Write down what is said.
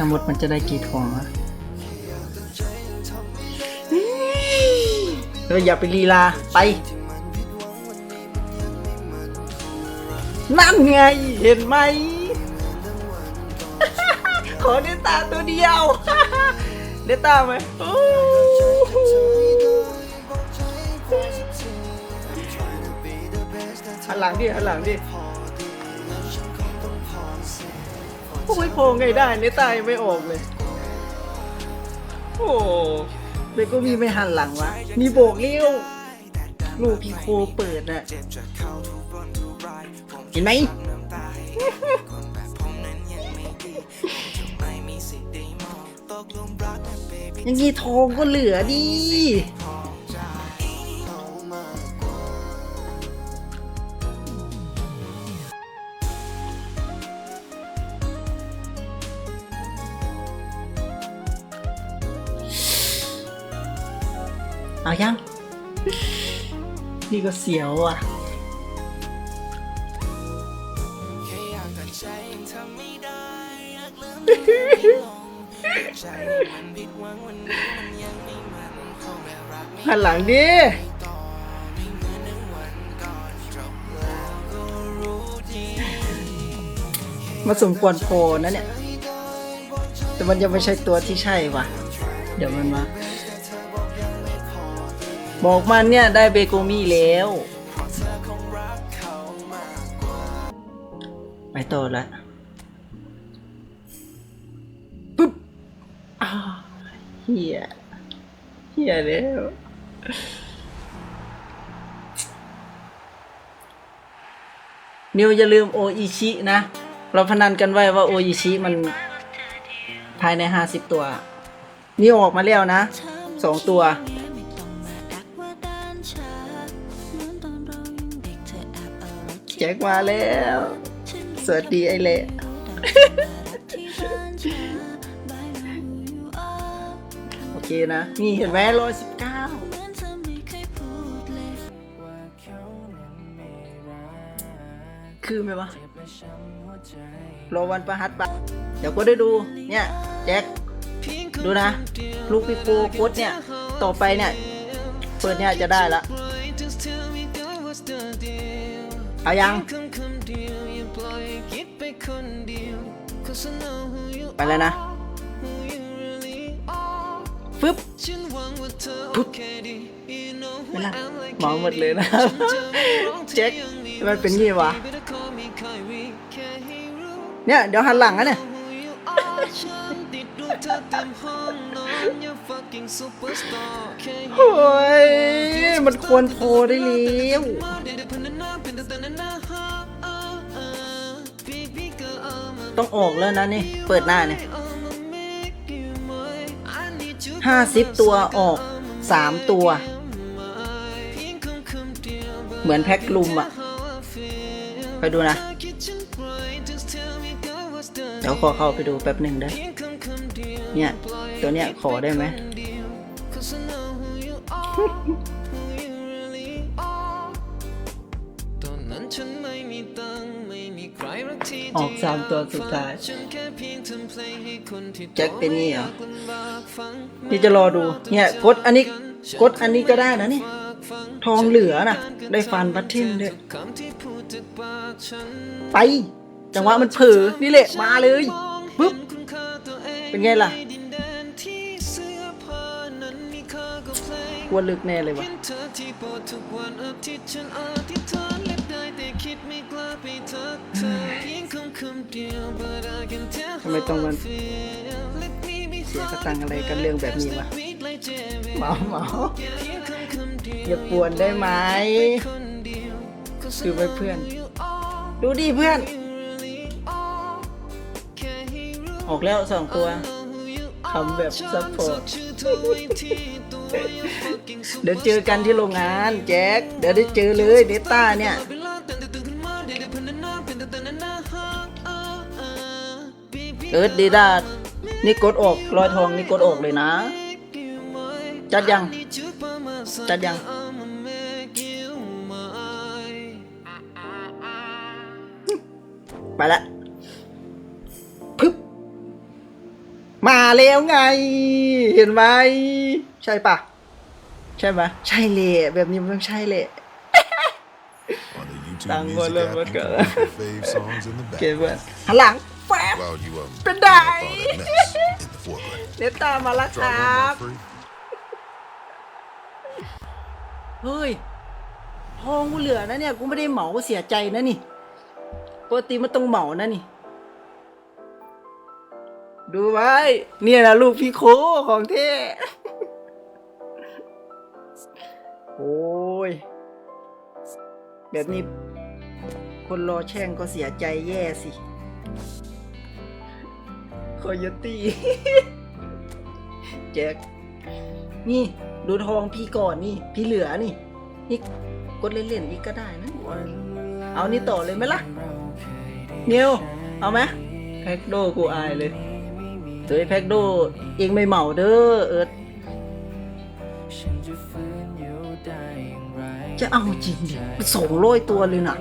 ทั้งหมดมันจะได้กี่ทองวะเอออย่าไปลีลา ไป นั่นไง เห็นไหม ขอเดตาตัวเดียว เดตาไหมโอ้โหหันหลังดิหันหลังดิ โอ้ยโพงไงได้เนตายไม่ออกเลย โอ้เบก็มีไม่หันหลังวะ มีโบกเลี้ยว ลูกพี่โคเปิดน่ะเห็นไหมยังงี้ทองก็เหลือดิ เอายัง นี่ก็เสียวอะหันหลังดิมาสมควรโพนะเนี่ย แต่มันยังไม่ใช่ตัวที่ใช่ว่ะ เดี๋ยวมันมา บอกมันเนี่ยได้เบโกมี่แล้ว ไปต่อละปุ๊บอ้าเฮียเฮียแล้วนิวอย่าลืมโออิชินะ เราพนันกันไว้ว่าโออิชิมันภายในห้าสิบตัว นี่ออกมาแล้วนะสองตัว แจ็คมาแล้ว สวัสดีไอเละโอเคนะ นี่เห็นไหมร้อยสิบเก้าคือไหมวะรอวันประหัสปะเดี๋ยวก็ได้ดู เนี่ย แจ็ค ดูนะ ลูกพี่โกโคตเนี่ย ต่อไปเนี่ย ปิดเนี่ยจะได้ละเอายังไปแล้วนะฟึบปุ๊บไม่ละเหมาหมดเลยนะเจ๊กทำไมันเป็นงี้วะเนี่ย เดี๋ยวหันหลังอะเนี่ยโอ้ย มันควรโทรได้แล้วต้องออกแล้วนะนี่ เปิดหน้าเนี่ยห้าสิบตัวออกสามตัว เหมือนแพ็คลุมอะไปดูนะ เดี๋ยวขอเข้าไปดูแป๊บหนึ่งได้ เนี่ย ตัวเนี้ยขอได้ไหม ออกสามตัวสุดท้าย แจ็คเป็นนี่เหรอนี่จะรอดู เนี่ยกดอันนี้กดอันนี้ก็ได้นะนี่ ทองเหลือนะได้ฟันพัดทิมด้วยไป จังหวะมันเผลอนี่แหละมาเลยปึ๊บเป็นไงล่ะกลัวลึกแน่เลยวะ ทำไมต้องมันเสียสตังค์อะไรกันเรื่องแบบนี้วะเมาเมาอย่าปวนได้ไหมคือไปเพื่อนดูดิเพื่อนออกแล้วสองตัว ทำแบบซัพพอร์ต เดี๋ยวเจอกันที่โรงงานแจ็ค เดี๋ยวได้เจอเลยเดต้าเนี่ย เอิร์ดดีดานี่กดออกรอยทองนี่กดออกเลยนะ จัดยัง จัดยัง ไปละพึบมาแล้วไง เห็นไหม ใช่ปะ ใช่ไหมใช่เลยแบบนี้มันต้องใช่เลย in the โอเคเพื่อน background หันหลังแฟบ while you um Bên clean up đây. all that mess in the foreground. เนตตามมาแล้วค Try รั one บ more free. เฮ้ยทองกูเหลือนะเนี่ยกูไม่ได้เหมาเสียใจนะนี่ปกติมันต้องเหมานะนี่ ดูไว้ เนี่ยนะลูกพี่โคของเท่โอ้ยแบบนี้ คนรอแช่งก็เสียใจแย่สิคอยตี้แจ็คนี่ดูทองพี่ก่อนนี่ พี่เหลือนี่ นี่กดเล่นๆอีกก็ได้นะ เอานี่ต่อเลยไหมล่ะเนียวเอาไหมแพ็กโดกูอายเลยเฮ้ยแพ็กโดเองไม่เหมาเด้อเอิร์ธจะเอาจริงดิสองร้อยตัวเลยนะ